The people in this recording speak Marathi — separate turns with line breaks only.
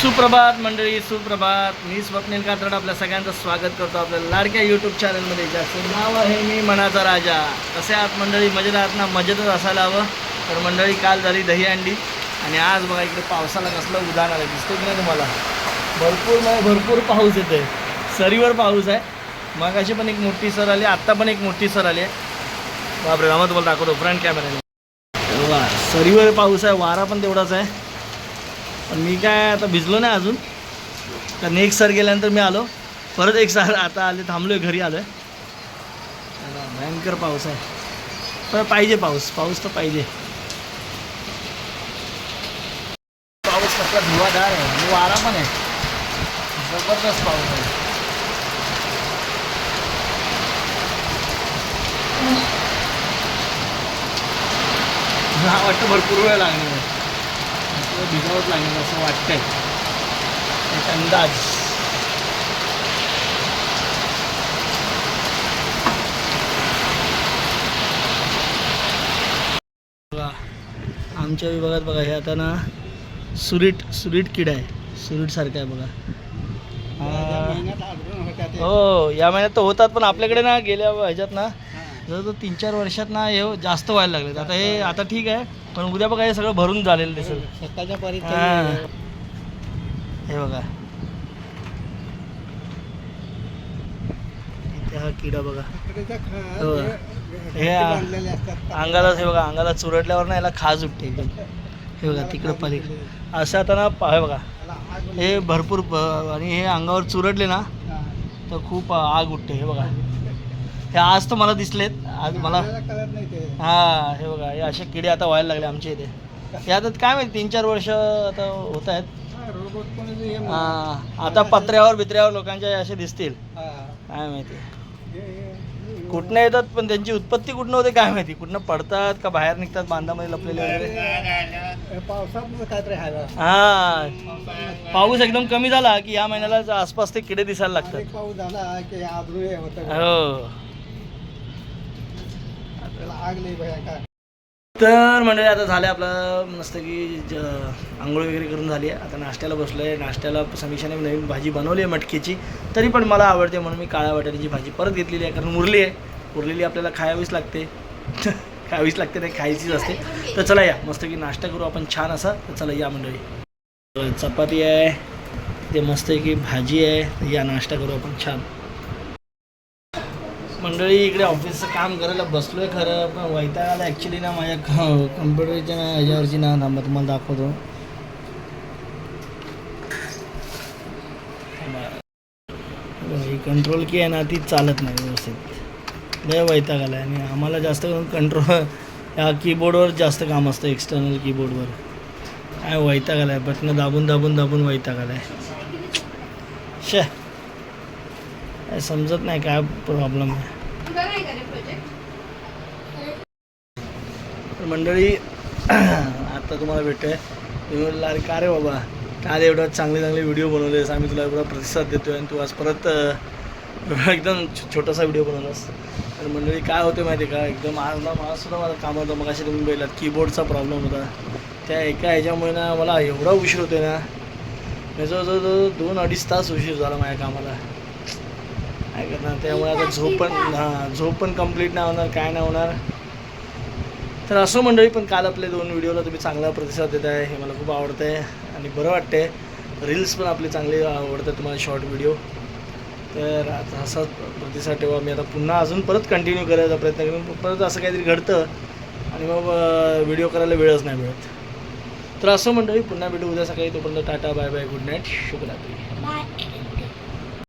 सुप्रभात मंडळी सुप्रभात. मी स्वप्नील कात्रड आपल्या सगळ्यांचं स्वागत करतो आपल्या लाडक्या यूट्यूब चॅनलमध्ये ज्याचं नाव आहे मी मनाचा राजा. कसे आहात मंडळी? मजेत आहात ना? मजेतच असायला हवं. तर मंडळी काल झाली दही अंडी. आणि आज बघा इकडे पावसाला कसलं उदाहरण आलं दिसतं की नाही तुम्हाला? भरपूर म्हणजे भरपूर पाऊस येतो आहे सरीवर पाऊस आहे. मग अशी पण एक मोठी सर आली आत्ता पण एक मोठी सर आली आहे. बापरे रामा तुम्हाला दाखवतो. फ्रंट कॅमेऱ्याने वा सरीवर पाऊस आहे. वारा पण तेवढाच आहे. पण मी काय आता भिजलो नाही अजून. कारण एक सर गेल्यानंतर मी आलो. परत एक सर आता आले थांबलो आहे घरी आलो आहे भयंकर पाऊस आहे. पण पाहिजे पाऊस. पाऊस तर पाहिजे. पाऊस कसला धुवाधार आहे. वारा पण आहे. जबरदस्त पाऊस आहे. हा वाटतं भरपूर वेळ लागणार आपल्याला भिजावंच लागणार असं वाटतंय. एक अंदाज. बघा आमच्या विभागात बघा हे आता ना सुरीट सुरीट किडा आहे. सुरीट सारखा आहे बघा. हा. या महिन्यात तर होतात पण आपल्याकडे ना गेल्या ह्याच्यात ना जर तो तीन चार वर्षात ना हे जास्त व्हायला लागलेत. आता हे आता ठीक आहे. पण उद्या बघा हे सगळं भरून झालेलं दिसेल.
सकाळच्या
हा. हे बघा. इथे हा किडा बघा. हो. हे अंगाला हे बघा अंगाला चुरटल्यावर ना याला खाज उठते. एकदम हे बघा तिकडं पलीकडे. असं आता ना पा- हे बघा. हे भरपूर आणि हे अंगावर चुरटले ना तर खूप आग उठते. हे बघा. हे आज तर मला दिसलेत. आज मला हा हे बघा हे असे किडे आता व्हायला लागले आमच्या इथे. हे आता काय माहिती तीन चार वर्ष आता होत आहेत. हा आता पत्र्यावर बित्र्यावर लोकांच्या असे दिसतील. काय माहिती. कुठनं येतात पण त्यांची उत्पत्ती कुठनं होते काय माहिती. कुठनं पडतात का बाहेर निघतात बांधामध्ये लपलेले वगैरे हा पाऊस एकदम कमी झाला की या महिन्याला आसपास ते किडे दिसायला लागतात.
हो. त्याला आग नाही
तर मंडळी आता झालं आपलं मस्त की ज आंघोळ वगैरे करून झाली आहे. आता नाश्त्याला बसलो आहे नाश्त्याला समीक्षाने नवीन भाजी बनवली आहे मटकीची. तरी पण मला आवडते म्हणून मी काळ्या वाटाण्याची भाजी परत घेतलेली आहे. कारण उरली आहे. उरलेली आपल्याला खायावीच लागते. खावीच लागते नाही खायचीच असते. तर चला या. मस्त की नाश्ता करू आपण छान असा. तर चला या मंडळी. चपाती आहे. ते मस्त की भाजी आहे. या नाश्ता करू आपण छान. मंडळी इकडे ऑफिसचं काम करायला बसलोय खरं पण वैताग आला ॲक्च्युली ना माझ्या कम्प्युटरच्या ना ह्याच्यावरची ना थांबा तुम्हाला दाखवतो. ही कंट्रोल की आहे ना ती चालत नाही व्यवस्थित. लय वैताग आहे. आणि आम्हाला जास्त करून कंट्रोल या कीबोर्डवर जास्त काम असतं एक्सटर्नल कीबोर्डवर काय वैतागाला आहे. बटनं दाबून दाबून दाबून वैतागाला आहे. शे. समजत नाही काय प्रॉब्लेम आहे. तर मंडळी आता तुम्हाला भेटतोय. तुम्ही म्हणलं अरे का रे बाबा? काल एवढा चांगले चांगले व्हिडिओ बनवलेस. आम्ही तुला एवढा प्रतिसाद देतोय. आणि तू आज परत एकदम छो- छोटासा व्हिडिओ बनवलास. तर मंडळी काय होते माहिती आहे का? एकदम आज ना मला सुद्धा मला काम होतं. मग असे तुम्ही बोललात कीबोर्डचा प्रॉब्लेम होता. त्या एका ह्याच्यामुळे ना मला एवढा उशीर होतोय ना. जवळजवळ दोन अडीच तास उशीर झाला माझ्या कामाला. काय करणार त्यामुळे आता झोप पण हां झोप पण कंप्लीट नाही होणार काय नाही होणार. तर असो मंडळी पण काल आपले दोन व्हिडिओला तुम्ही चांगला प्रतिसाद देत आहे हे मला खूप आवडतं आहे आणि बरं वाटतं आहे रील्स पण आपले चांगले आवडतात तुम्हाला शॉर्ट व्हिडिओ तर आता असाच प्रतिसाद ठेवा मी आता पुन्हा अजून परत कंटिन्यू करायचा प्रयत्न करेन परत असं काहीतरी घडतं आणि मग व्हिडिओ करायला वेळच नाही मिळत. तर असं मंडळी पुन्हा भेटू उद्या सकाळी तोपर्यंत tata bye bye good night शुभरात्री.